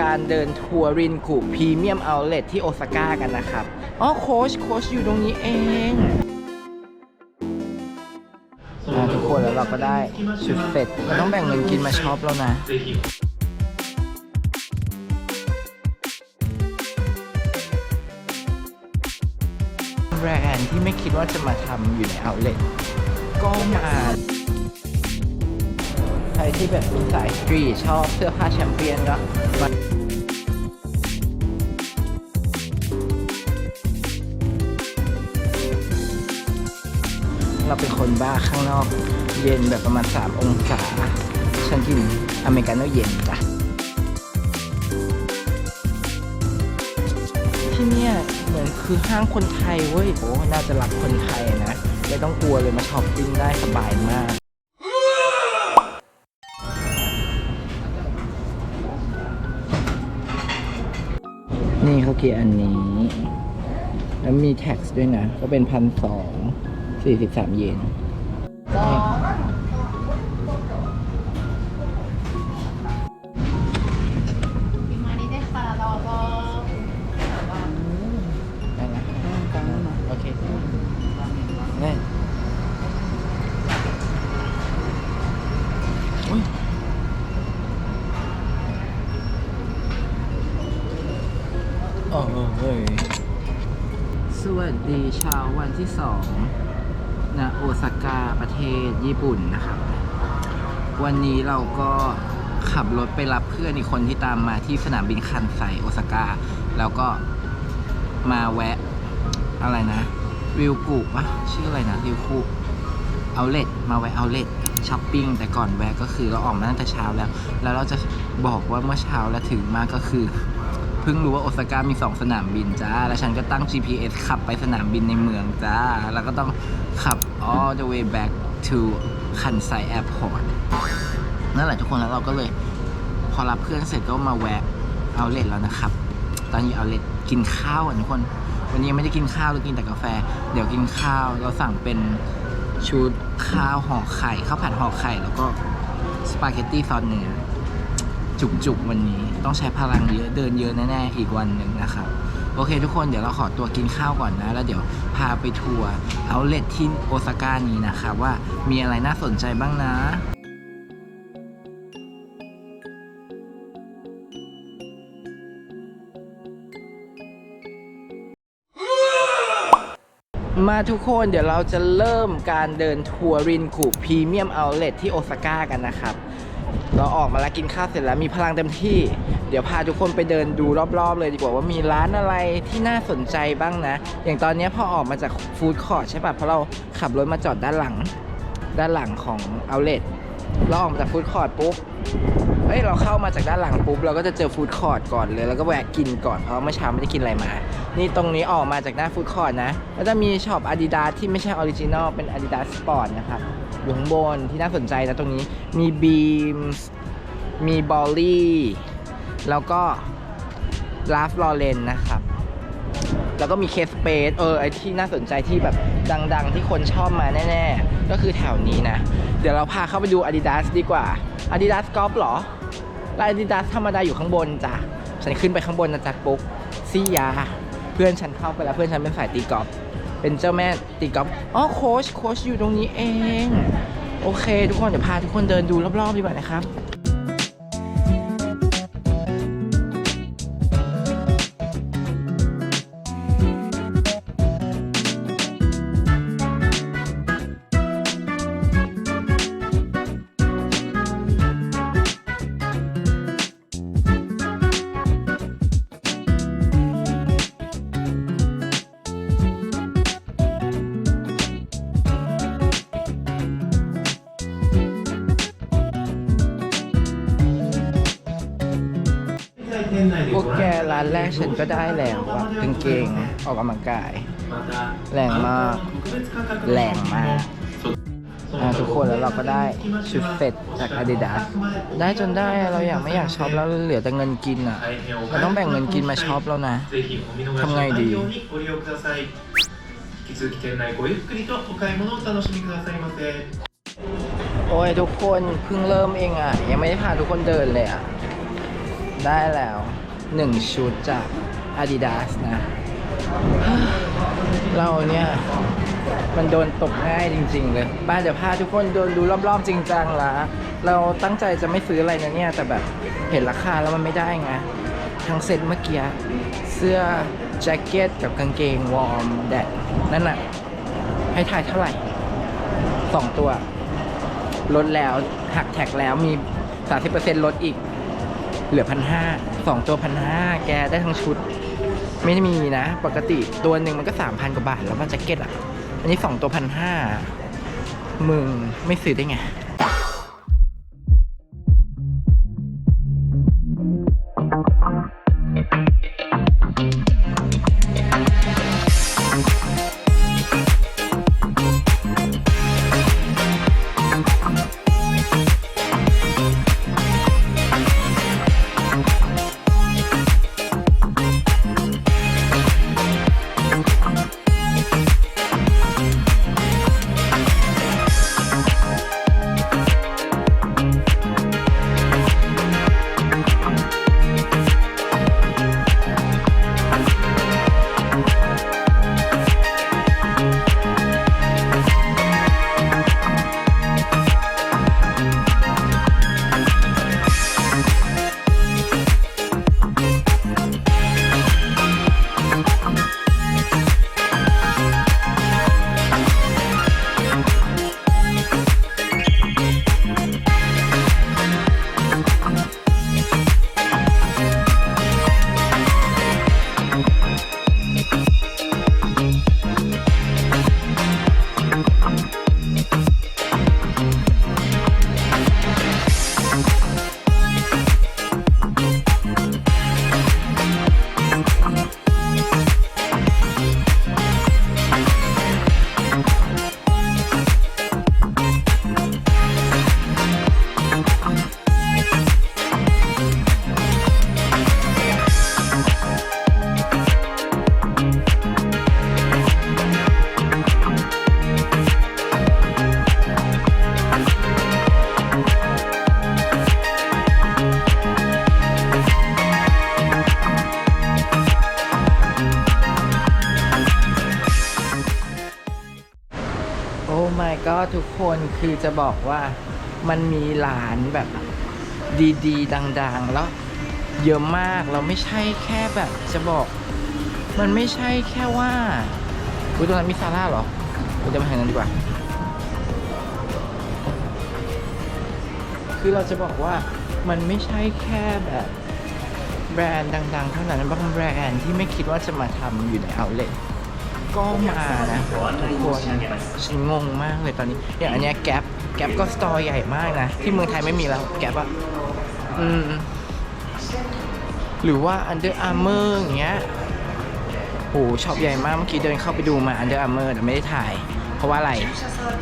การเดินทัวร์รินกุพรีเมียมเอาเลทที่โอซาก้ากันนะครับ อ๋อโค้ชโค้ชอยู่ตรงนี้เองอ่าทุกคนแล้วเราก็ได้ชุดเสร็จเราต้องแบ่งเงินกินมาช็อปแล้วนะ แบรนด์ที่ไม่คิดว่าจะมาทำอยู่ในเอาเลทก็มา ใครที่แบบสายสตรีชอบเสื้อผ้าแชมเปี้ยนก็มาเราเป็นคนบ้าข้างนอก เย็นแบบประมาณ 3 องศา ฉันกินอเมริกาโน่เย็นจ้ะ ที่เนี่ยเหมือนคือห้างคนไทยเว้ย โอ้ น่าจะรักคนไทยนะ ไม่ต้องกลัวเลยมาช้อปปิ้งได้สบายมาก นี่เขาเกียร์อันนี้ แล้วมีแท็กซ์ด้วยนะ ก็เป็นพันสองสี่สิบสามเยน วันที่สองนะโอซาก้าประเทศญี่ปุ่นนะครับ วันนี้เราก็ขับรถไปรับเพื่อนอีกคนที่ตามมาที่สนามบินคันไซโอซาก้าแล้วก็มาแวะอะไรนะริวกุปะชื่ออะไรนะริวกุเอาเลทมาแวะเอาเลทช้อปปิ้งแต่ก่อนแวะก็คือเราออกมาตั้งแต่เช้าแล้ว แล้วเราจะบอกว่าเมื่อเช้าแล้วถึงมาก็คือ เพิ่งรู้ว่าโอซาก้ามี2สนามบินจ้า แล้วฉันก็ตั้ง GPS ขับไปสนามบินในเมืองจ้า แล้วก็ต้องขับ all the way back to คันไซแอร์พอร์ตนั่นแหละทุกคนแล้วเราก็เลย พอรับเพื่อนเสร็จก็มาแวะเอาเลทแล้วนะครับ ตอนนี้เอาเลทกินข้าวอะทุกคน วันนี้ไม่ได้กินข้าวเรากินแต่กาแฟ เดี๋ยวกินข้าวเราสั่งเป็นชุดข้าวห่อไข่ข้าวผัดห่อไข่ แล้วก็สปาเกตตี้ซอสเนื้อจุกๆวันนี้ ต้องใช้พลังเยอะเดินเยอะแน่ๆอีกวันหนึ่งนะครับโอเคทุกคนเดี๋ยวเราขอตัวกินข้าวก่อนนะ แล้วเดี๋ยวพาไปทัวร์เอาเลทที่โอซาก้านี้นะครับว่ามีอะไรน่าสนใจบ้างนะมาทุกคนเดี๋ยวเราจะเริ่มการเดินทัวรินกุพรีเมียมเอาเลทที่โอซาก้ากันนะครับ เราออกมาแล้วกินข้าวเสร็จแล้วมีพลังเต็มที่ เดี๋ยวพาทุกคนไปเดินดูรอบๆ เลยดีกว่าว่ามีร้านอะไรที่น่าสนใจบ้างนะ อย่างตอนนี้พอออกมาจากฟู้ดคอร์ทใช่ป่ะเพราะเราขับรถมาจอดด้านหลัง ด้านหลังของเอาเลทเราออกมาจากฟู้ดคอร์ทปุ๊บเอ้ยเราเข้ามาจากด้านหลังปุ๊บเราก็จะเจอฟู้ดคอร์ทก่อนเลยแล้วก็แวะกินก่อนเพราะเมื่อเช้าไม่ได้กินอะไรมา นี่ตรงนี้ออกมาจากหน้าฟู้ดคอร์ทนะแล้วจะมีช็อป Adidas ที่ไม่ใช่ออริจินอลเป็น Adidas Sport นะครับ อยู่ข้างบนที่น่าสนใจนะตรงนี้มีบีมมีบอลลี่แล้วก็ลาฟลอเรนนะครับ แล้วก็มีเคสเปซเออไอที่น่าสนใจที่แบบดัง ๆ ที่คนชอบมาแน่ ๆ ก็คือแถวนี้นะ เดี๋ยวเราพาเข้าไปดู Adidas ดีกว่า Adidas Golf เหรอล้ว Adidas ธรรมดาอยู่ข้างบนจ้ะฉันขึ้นไปข้างบนนะจ๊ะปุ๊กซี่ยา เพื่อนฉันเข้าไปแล้วเพื่อนฉันเป็นสายตีกอล์ฟ เป็นเจ้าแม่ตีกอล์ฟอ๋อโค้ชโค้ชอยู่ตรงนี้เอง โอเค ทุกคนเดี๋ยวพาทุกคนเดินดูรอบๆดีกว่านะครับ พวกแกร้านแรกฉันก็ได้แลงว่ะกางเกงออกกำลังกาย แรงมาก แรงมากทุกคนแล้วเราก็ได้ชุดเฟตจาก Adidas ได้จนได้เราอยากไม่อยากช็อปแล้วเหลือแต่เงินกินอะเราต้องแบ่งเงินกินมาช็อปแล้วนะทำไงดีโอ้ยทุกคนเพิ่งเริ่มเองอะ ยังไม่ได้พาทุกคนเดินเลยอะ ได้แล้ว หนึ่งชุดจาก Adidas นะ เราเนี่ยมันโดนตกง่ายจริง ๆ เลยบ้านเดี๋ยวพาทุกคนโดนดูรอบๆจริงจังละเราตั้งใจจะไม่ซื้ออะไรนะเนี่ย แต่แบบเห็นราคาแล้วมันไม่ได้ไง ทั้งเซ็ตเมื่อกี้ เสื้อแจ็คเก็ตกับกางเกงวอร์มแดดนั่นน่ะ ให้ทายเท่าไหร่สองตัว ลดแล้วหักแท็กแล้วมี 30%ลดอีก เหลือพันห้าสองตัวพันห้าแกได้ทั้งชุด ไม่ได้มีนะ ปกติตัวหนึ่งมันก็สามพันกว่าบาท แล้วมันแจ็คเก็ตอะ อันนี้สองตัวพันห้ามึงไม่ซื้อได้ไง คือจะบอกว่ามันมีร้านแบบดีๆ ดังๆ แล้วเยอะมากเราไม่ใช่แค่แบบจะบอก มันไม่ใช่แค่ว่าอุ้ยตรงนั้นมีซาร่าเหรอเราจะมาทางนั้นดีกว่า คือเราจะบอกว่ามันไม่ใช่แค่แบบแบรนด์ดัง ๆ เท่านั้นบางแบรนด์ที่ไม่คิดว่าจะมาทำอยู่ในเอาเล ก็มานะทุกคนฉันงงมากเลยตอนนี้อย่างอันเนี้ยแก๊ปแก๊ปก็สตอร์ใหญ่มากนะ ที่เมืองไทยไม่มีแล้วแก๊ปอะอืม หรือว่า Under Armour อย่างเงี้ยโหช็อปใหญ่มากเมื่อกี้เดินเข้าไปดูมา Under Armour แต่ไม่ได้ถ่าย เพราะว่าอะไร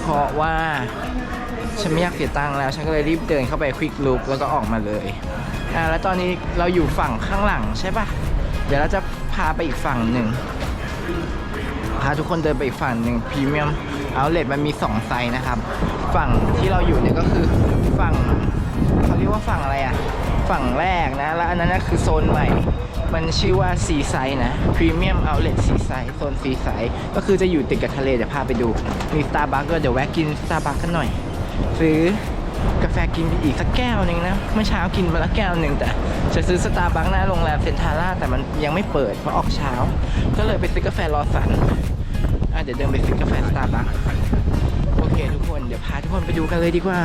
เพราะว่า ฉันไม่อยากเสียตังค์แล้ว ฉันก็เลยรีบเดินเข้าไปควิกลุกแล้วก็ออกมาเลยอ่าแล้วตอนนี้เราอยู่ฝั่งข้างหลังใช่ปะเดี๋ยวเราจะพาไปอีกฝั่งหนึ่ง พาทุกคนเดินไปอีกฝั่งหนึ่งพรีเมียมเอาเล t มันมี 2 ไซส์นะครับ ฝั่งที่เราอยู่เนี่ยก็คือฝั่งเขาเรียกว่าฝั่งอะไรอะฝั่งแรกนะ แล้วอันนั้นนะคือโซนใหม่ มันชื่อว่าซีไซส์นะพรีเมียมเอาเล t ซีไซส์โซนซีไซส์ก็คือจะอยู่ติดกับทะเลเดี๋ยวพาไปดู มีสตาร์บัคก็เดี๋ยวแวะกินสตาร์บัคกันหน่อยซื้อ กาแฟกินไปอีกสักแก้วหนึ่งนะ เมื่อเช้ากินมาละแก้วหนึ่งแต่จะซื้อสตาร์บัคหน้าโรงแรมเซนทาร่าแต่มันยังไม่เปิดเพราะออกเช้า ก็เลยไปซื้อกาแฟรอสันเดี๋ยวเดินไปซื้อกาแฟสตาร์บัคโอเคทุกคนเดี๋ยวพาทุกคนไปดูกันเลยดีกว่า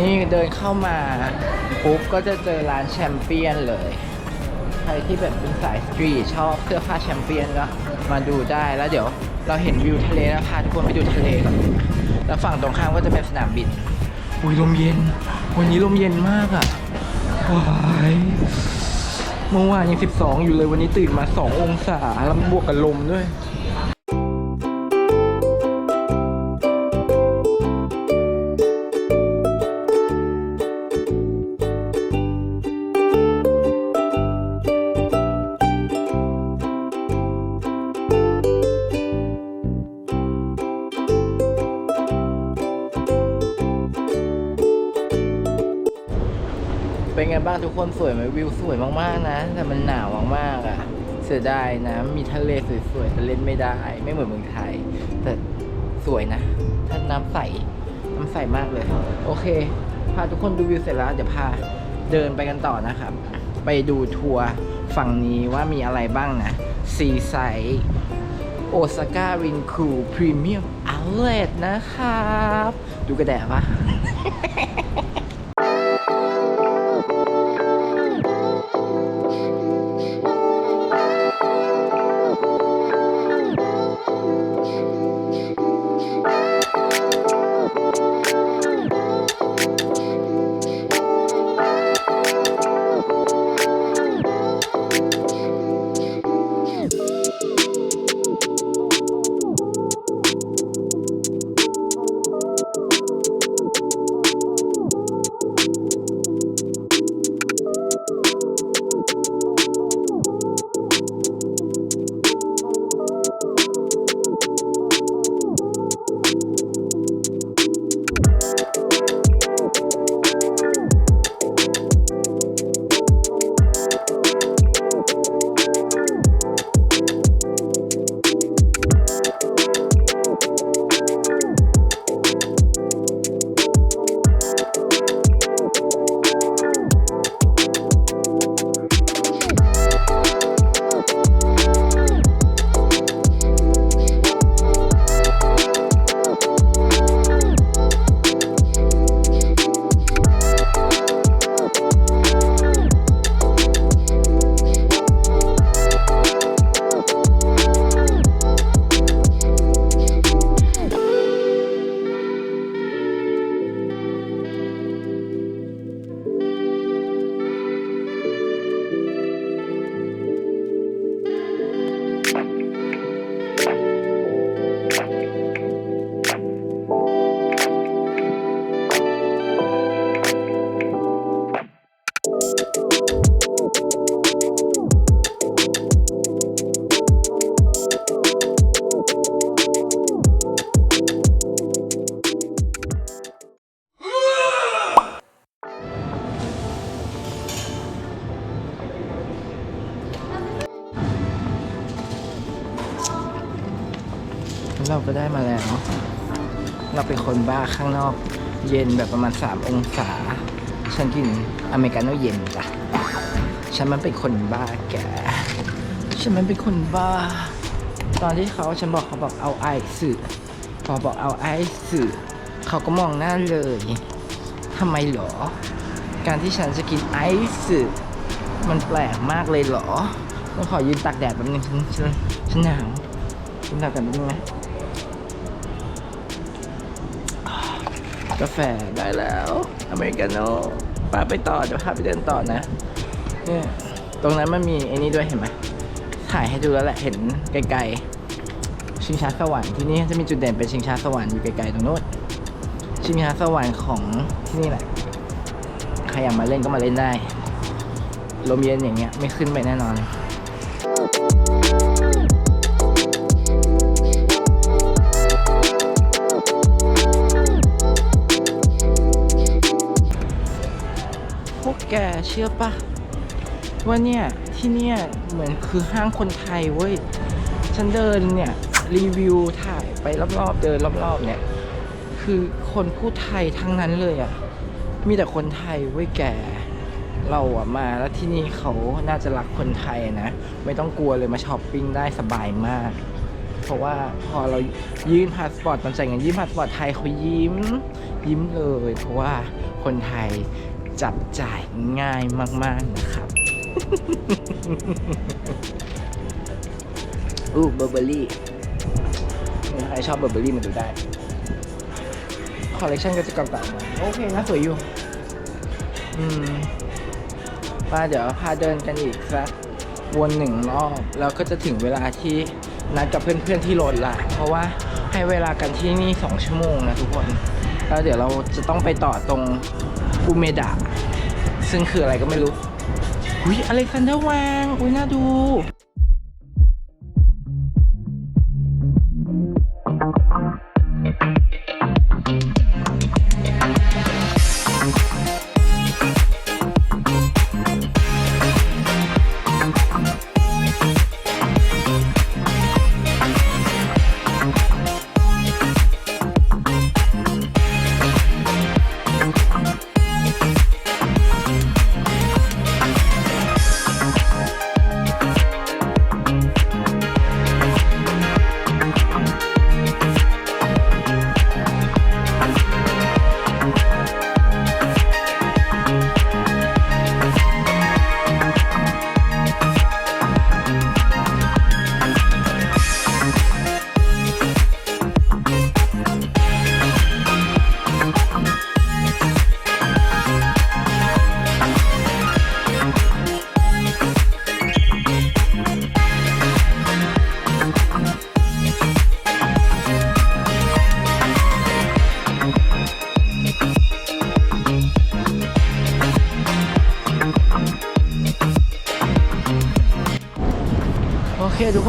นี่เดินเข้ามาปุ๊บก็จะเจอร้านแชมเปี้ยนเลย ใครที่แบบเป็นสายสตรีทชอบเสื้อผ้าแชมเปี้ยนก็มาดูได้แล้วเดี๋ยวเราเห็นวิวทะเลแล้วพาทุกคนไปดูทะเลก่อนแล้วฝั่งตรงข้ามก็จะเป็นสนามบินอุ้ยลมเย็น วันนี้ลมเย็นมากอะ่ะว้ายเมื่อวานยัง 12 อยู่เลยวันนี้ตื่นมา 2 องศาแล้วบวกกับลมด้วย เป็นไงบ้างทุกคนสวยไหมวิวสวยมากๆนะ แต่มันหนาวมากๆอะ เสียดายนะ มีทะเลสวยๆแต่เล่นไม่ได้ ไม่เหมือนเมืองไทย แต่สวยนะถ้าน้ำใสน้ำใสมากเลย โอเค พาทุกคนดูวิวเสร็จแล้วเดี๋ยวพาเดินไปกันต่อนะครับ ไปดูทัวร์ฝั่งนี้ว่ามีอะไรบ้างนะซีไซโอซาก้ารินคูพรีเมียมเอาเลตนะครับ ดูกระแดะปะ เราก็ได้มาแล้ว เราเป็นคนบ้าข้างนอกเย็นแบบประมาณ 3 องศา ฉันกินอเมริกาโน่เย็นจ้ะ ฉันมันเป็นคนบ้าแก ฉันมันเป็นคนบ้า ตอนที่เขาฉันบอกเขาบอกเอาไอซ์สื่อพอบอกเอาไอซ์สื่อ เขาก็มองหน้าเลยทำไมหรอ การที่ฉันจะกินไอซ์มันแปลกมากเลยเหรอต้องขอยืนตากแดดแป๊บนึงฉันฉันฉันหนาวยืนตากแดดแป๊บนึงนะ กาแฟได้แล้วอเมริกาโน่ป้าไปต่อเดี๋ยวพาไปเดินต่อนะเนี่ยตรงนั้นมันมีไอ้นี่ด้วยเห็นไหมถ่ายให้ดูแล้วแหละเห็นไกลๆ ชิงช้าสวรรค์ที่นี่จะมีจุดเด่นเป็นชิงช้าสวรรค์อยู่ไกลๆตรงโน้นชิงช้าสวรรค์ของที่นี่แหละใครอยากมาเล่นก็มาเล่นได้ลมเย็นอย่างเงี้ยไม่ขึ้นไปแน่นอน แกเชื่อปะว่าเนี่ย ที่เนี่ยเหมือนคือห้างคนไทยเว้ย ฉันเดินเนี่ย รีวิวถ่ายไปรอบๆ เดินรอบๆ เนี่ย คือคนพูดไทยทั้งนั้นเลยอะ่ะ มีแต่คนไทยเว้ยแก เราอะมาแล้วที่นี่เขาน่าจะรักคนไทยนะ ไม่ต้องกลัวเลยมาช้อปปิ้งได้สบายมาก เพราะว่าพอเรายื่นพาสปอร์ตตอนจ่ายเงินยื่นพาสปอร์ตไทยเขายิ้ม ยิ้มเลย เพราะว่าคนไทย จับจ่ายง่ายมาก ๆ นะครับอู้เบอร์เบอรี่ใครชอบเบอร์เบอรี่มาดูได้ คอลเลคชันก็จะเก่าๆหน่อยโอเคนะสวยอยู่ อืมป้าเดี๋ยวพาเดินกันอีกสักวนหนึ่งรอบแล้วก็จะถึงเวลาที่นัดกับเพื่อนๆที่โรดละเพราะว่าให้เวลากันที่นี่ 2 ชั่วโมงนะทุกคน แล้วเดี๋ยวเราจะต้องไปต่อตรง อุเมดะ ซึ่งคืออะไรก็ไม่รู้ อุ้ยอเล็กซานเดอร์วาง อุ้ยน่าดู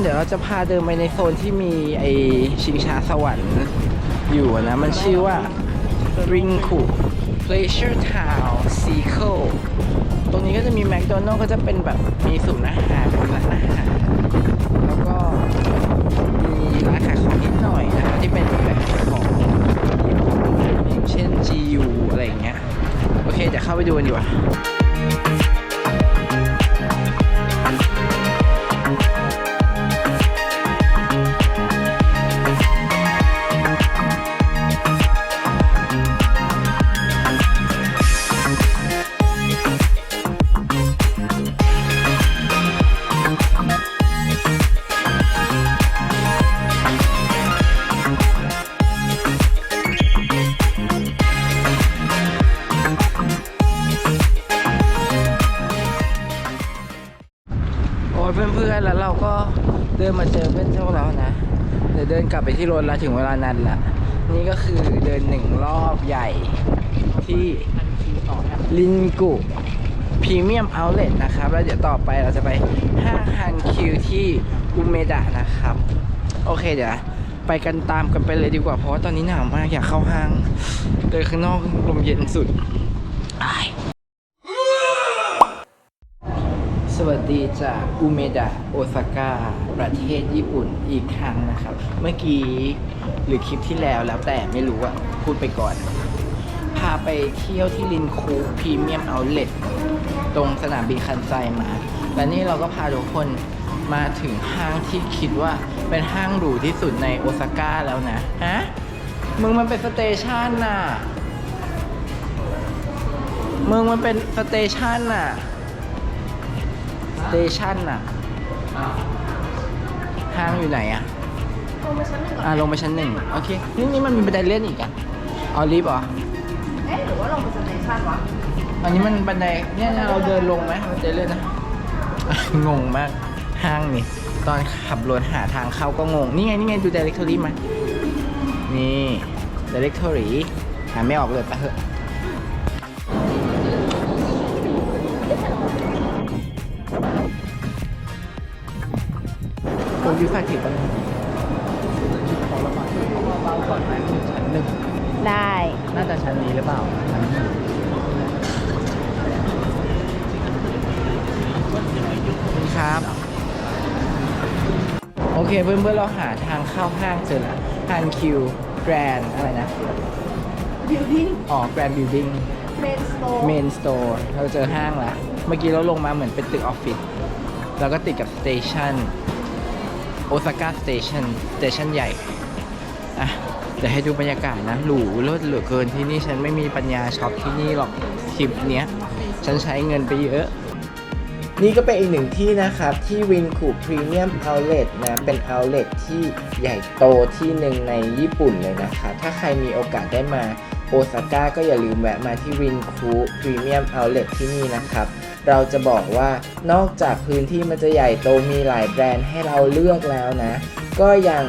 เดี๋ยวเราจะพาเดินไปในโซนที่มีไอชิงช้าสวรรค์อยู่นะ มันชื่อว่า Ring k u Pleasure Town c i c l e ตรงนี้ก็จะมีแม d โดนัลก็จะเป็นแบบมีศูนย์อาหารร้านอาหารแล้วก็มีร้านขายของนิดหน่อยนะครับที่เป็นแบบของอย่างเช่น GU อะไรอย่างเงี้ย โอเคเดี๋ยวเข้าไปดูกันดีกว่า กลับไปที่รถแล้วถึงเวลานั้นละนี่ก็คือเดินหนึ่งรอบใหญ่ที่ลินกุพรีเมียมเอาเล t นะครับ แล้วเดี๋ยวต่อไปเราจะไปห้างฮันคิวที่อุเมดะนะครับ โอเคเดี๋ยวไปกันตามกันไปเลยดีกว่าเพราะว่าตอนนี้หนาวมากอยากเข้าห้างเดินข้างนอกลมเย็นสุดอ้าย สวัสดีจากอุเมดะโอซาก้าประเทศญี่ปุ่นอีกครั้งนะครับ เมื่อกี้หรือคลิปที่แล้วแล้วแต่ไม่รู้อะพูดไปก่อน พาไปเที่ยวที่ลินคูพรีเมียมเอาเล t ตรงสนามบินคันไซมา และนี่เราก็พาทุกคนมาถึงห้างที่คิดว่าเป็นห้างหรูที่สุดในโอซาก้าแล้วนะ ฮะ มึงมันเป็นสเตชันน่ะ มึงมันเป็นสเตชันน่ะ เตชันน่ะ ห้างอยู่ไหนอะลงมาชั้นหนึ่งก่อนอะลงไปชั้นหนึ่งโอเค นี่นี่มันมีบันไดเลื่อนอีกอะเอาลิฟต์เหรอ เอ๊ะหรือว่าลงไปสเตชันวะอันนี้มันบันไดเนี่ยเราเดินลงไหมบันไดเลื่อนนะ งงมากห้างนี่ ตอนขับรถหาทางเข้าก็งง นี่ไงนี่ไงดู directory มานี่ directory หาไม่ออกเลยไปะเถอะ โอ้ยฝากถือกันขอระบายเบาๆก่อนไหมชั้นหนึ่งได้ น่าจะชั้นนี้หรือเปล่าชั้นนี้ครับ โอเคเพื่อนๆเราหาทางเข้าห้างเจอแล้วฮันคิวแกรนอะไรนะบิวดิ้งอ๋อแกรนบิลดิ้งเมนสโตร์เมนสโตร์เราเจอห้างแล้วเมื่อกี้เราลงมาเหมือนเป็นตึกออฟฟิศแล้วก็ติดกับสเตชัน โอซาก้าสเตชันสเตชันใหญ่อะเดี๋ยวให้ดูบรรยากาศนะ หรูเลิศเหลือเกินที่นี่ฉันไม่มีปัญญาช็อปที่นี่หรอกคลิปเนี้ย ฉันใช้เงินไปเยอะ นี่ก็เป็นอีกหนึ่งที่นะครับ ที่วินคูพรีเมียมเอาเล t นะ เป็นเอาเล t ที่ใหญ่โตที่หนึ่งในญี่ปุ่นเลยนะครับถ้าใครมีโอกาสได้มาโอซาก้าก็อย่าลืมแวะมาที่วินคูพรีเมียมเอาเล t ที่นี่นะครับ เราจะบอกว่านอกจากพื้นที่มันจะใหญ่โตมีหลายแบรนด์ให้เราเลือกแล้วนะ ก็ยัง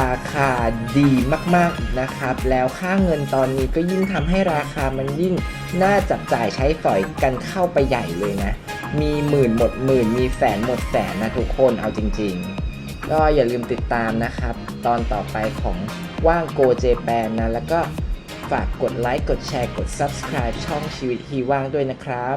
ราคาดีมากๆอีกนะครับ แล้วค่าเงินตอนนี้ก็ยิ่งทำให้ราคามันยิ่งน่าจับจ่ายใช้สอยกันเข้าไปใหญ่เลยนะ มีหมื่นหมดหมื่นมีแสนหมดแสนนะทุกคนเอาจริง ๆ ก็อย่าลืมติดตามนะครับ ตอนต่อไปของว่างโกเจแปนนะ แล้วก็ฝากกดไลค์ กดแชร์ กด Subscribe ช่องชีวิตฮีว่างด้วยนะครับ